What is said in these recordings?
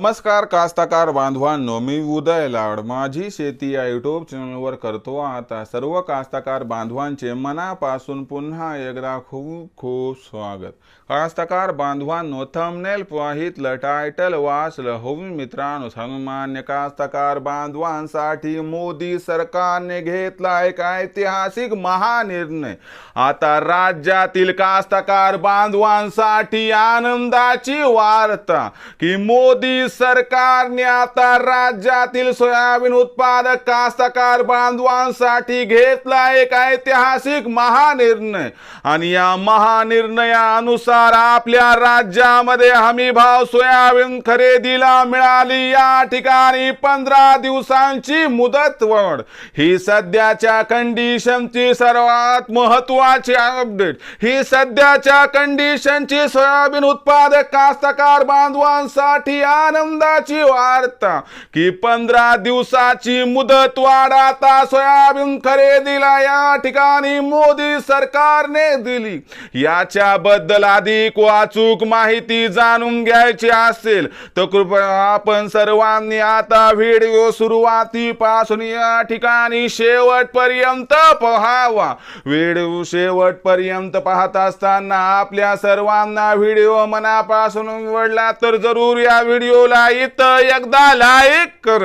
नमस्कार कास्ताकार बांधवांनो मी उदय लाड. माझी शेती या युट्यूब चॅनलवर करतो. आता सर्व कास्ताकार बांधवांचे मनापासून पुन्हा एकदा खूप खूप स्वागत. कास्ताकार बांधवांनो थंबनेल पाहितलं टायटल वाचलं. हो मित्रांनो सन्मान्य कास्ताकार बांधवांसाठी मोदी सरकारने घेतला एक ऐतिहासिक महानिर्णय. आता राज्यातील कास्ताकार बांधवांसाठी आनंदाची वार्ता की मोदी सरकारने आता राज्यातील सोयाबीन उत्पादक कास्तकार बांधवांसाठी घेतला एक ऐतिहासिक महानिर्णय. आणि या महानिर्णयानुसार आपल्या राज्यामध्ये हमी भाव सोयाबीन खरेदीला मिळाली. या ठिकाणी पंधरा दिवसांची मुदतवाढ ही सध्याच्या कंडिशनची सर्वात महत्वाची अपडेट ही सध्याच्या कंडिशनची सोयाबीन उत्पादक कास्तकार बांधवांसाठी आनंदाची वार्ता की पंधरा दिवसाची मुदत वाढाता सोयाबीन खरेदीला या ठिकाणी मोदी सरकारने दिली. याच्याबद्दल अधिक वाचूक माहिती जाणून घ्यायची असेल तर कृपया आपण सर्वांनी आता व्हिडिओ सुरुवातीपासून या ठिकाणी शेवटपर्यंत पहावा. व्हिडिओ शेवटपर्यंत पाहत असताना आपल्या सर्वांना व्हिडिओ मनापासून आवडला तर जरूर या व्हिडिओ व्हिडिओला इथं एकदा लाईक कर.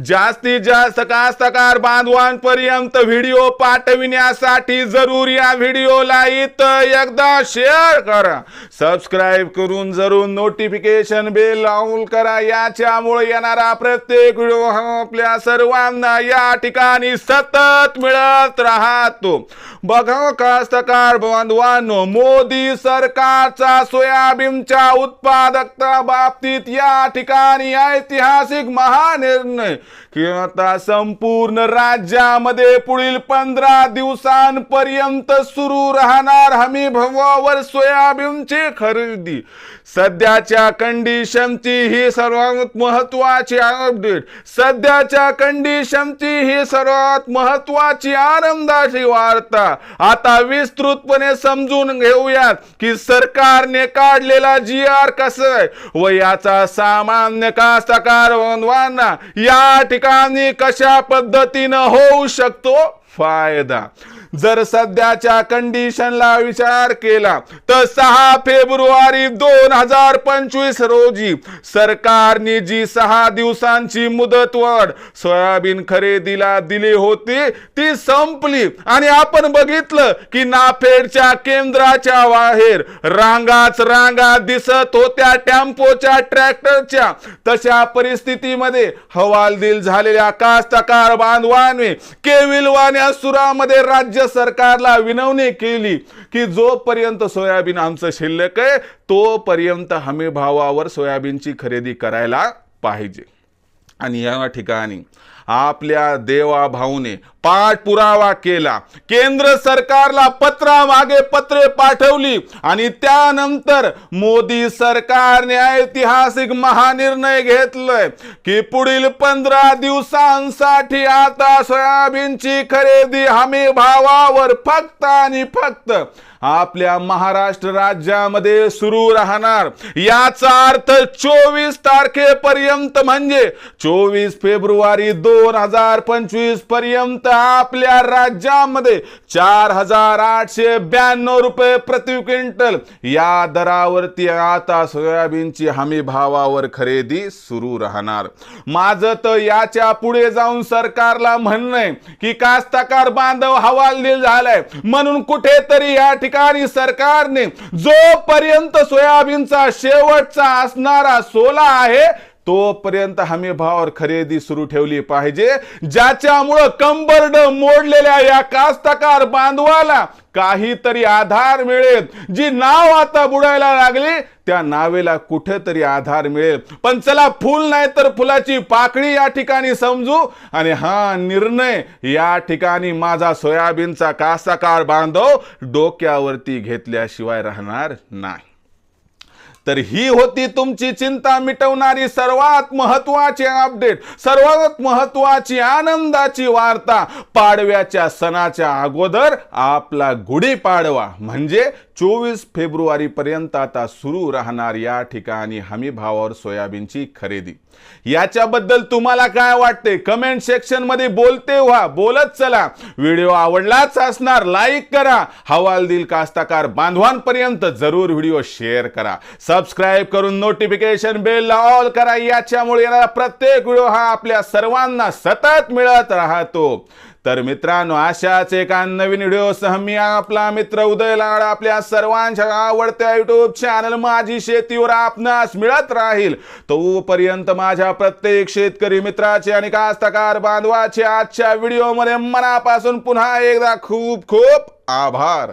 जास्तीत जास्त कास्तकार बांधवांपर्यंत व्हिडिओ पाठविण्यासाठी जरूर या व्हिडिओला इथं एकदा शेअर करा. सबस्क्राईब करून जरूर नोटिफिकेशन बेल लावून करा. याच्यामुळे येणारा प्रत्येक व्हिडिओ हा आपल्या सर्वांना या ठिकाणी सतत मिळत राहतो. बघा कास्तकार बांधवांनो मोदी सरकारचा सोयाबीनच्या उत्पादकता बाबतीत या ठिकाणी ऐतिहासिक महानिर्णय. की आता संपूर्ण राज्यामध्ये पुढील पंधरा दिवसांपर्यंत सुरू राहणार हमी भावावर सोयाबीनची खरेदी. सध्याच्या कंडिशनची ही सर्वात महत्वाची अपडेट सध्याच्या कंडिशनची ही सर्वात महत्वाची आनंदाची वार्ता. आता विस्तृतपणे समजून घेऊयात की सरकारने काढलेला जी आर कसं आहे व याचा सामान्य कास्तकार या ठिकाणी कशा पद्धतीनं होऊ शकतो? फायदा. जर सध्याच्या कंडिशनला विचार केला तर सहा फेब्रुवारी दोन हजार पंचवीस रोजी सरकारने जी सहा दिवसांची मुदतवाढ सोयाबीन खरेदीला दिली होती ती संपली. आणि आपण बघितलं की नाफेडच्या केंद्राच्या बाहेर रांगाच रांगा दिसत होत्या टेम्पोच्या ट्रॅक्टरच्या. तशा परिस्थितीमध्ये हवालदिल झालेल्या कास्तकार बांधवाने केविलवान्या सुरामध्ये राज्य सरकारला विनवणी केली की जोपर्यंत सोयाबीन आमचं शिल्लक आहे तोपर्यंत हमी भावावर सोयाबीनची खरेदी करायला पाहिजे. आणि या ठिकाणी आपल्या देवाभाऊने पाठपुरावा केला. केंद्र सरकारला पत्रामागे पत्रे पाठवली आणि त्यानंतर मोदी सरकारने ऐतिहासिक महानिर्णय घेतलाय की पुढील पंधरा दिवसांसाठी आता सोयाबीनची खरेदी हमी भावावर फक्त आणि फक्त आपल्या महाराष्ट्र राज्यामध्ये सुरू राहणार. याचा अर्थ चोवीस तारखेपर्यंत म्हणजे चोवीस फेब्रुवारी दोन हजार पंचवीसपर्यंत आपल्या राज्यामध्ये चार हजार आठशे ब्याण्णव रुपये प्रति क्विंटल. या दरावरती आता सोयाबीनची हमी भावावर खरेदी सुरू राहणार. माझं तर याच्यापुढे जाऊन सरकारला म्हणणं आहे की कास्तकार बांधव हवालदिल झालाय. म्हणून कुठेतरी या ठिकाणी सरकारने जोपर्यंत सोयाबीनचा शेवटचा असणारा सोला आहे तोपर्यंत हमी भावावर खरेदी सुरू ठेवली पाहिजे ज्याच्यामुळं कंबरड मोडलेल्या या कास्तकार बांधवाला काहीतरी आधार मिळेल. जी नाव आता बुडायला लागली त्या नावेला कुठेतरी आधार मिळेल. पण चला फुल नाही तर फुलाची पाकळी या ठिकाणी समजू. आणि हा निर्णय या ठिकाणी माझा सोयाबीनचा कास्तकार बांधव डोक्यावरती घेतल्याशिवाय राहणार नाही. तर ही होती तुमची चिंता मिटवणारी सर्वात महत्वाची अपडेट सर्वात महत्वाची आनंदाची वार्ता. पाडव्याच्या सणाच्या अगोदर आपला गुढीपाडवा म्हणजे चोवीस फेब्रुवारी पर्यंत आता सुरू राहणार या ठिकाणी हमी भावावर सोयाबीनची खरेदी. याच्याबद्दल तुम्हाला काय वाटते? कमेंट सेक्शनमध्ये बोलते व्हा. बोलत चला. व्हिडिओ आवडलाच असणार लाईक करा. हवालदिल कास्ताकार बांधवांपर्यंत जरूर व्हिडिओ शेअर करा. सबस्क्राईब करून नोटिफिकेशन बेल ऑल करा. याच्यामुळे येणारा प्रत्येक व्हिडिओ हा आपल्या सर्वांना सतत मिळत राहतो. तर मित्रांनो अशाच एका नवीन व्हिडिओसह मी आपला मित्र उदय लाड आपल्या सर्वांच्या आवडत्या युट्यूब चॅनल माझी शेतीवर आपणास मिळत राहील. तोपर्यंत माझ्या प्रत्येक शेतकरी मित्राचे आणि कास्तकार बांधवाचे आजच्या व्हिडिओमध्ये मनापासून पुन्हा एकदा खूप खूप आभार.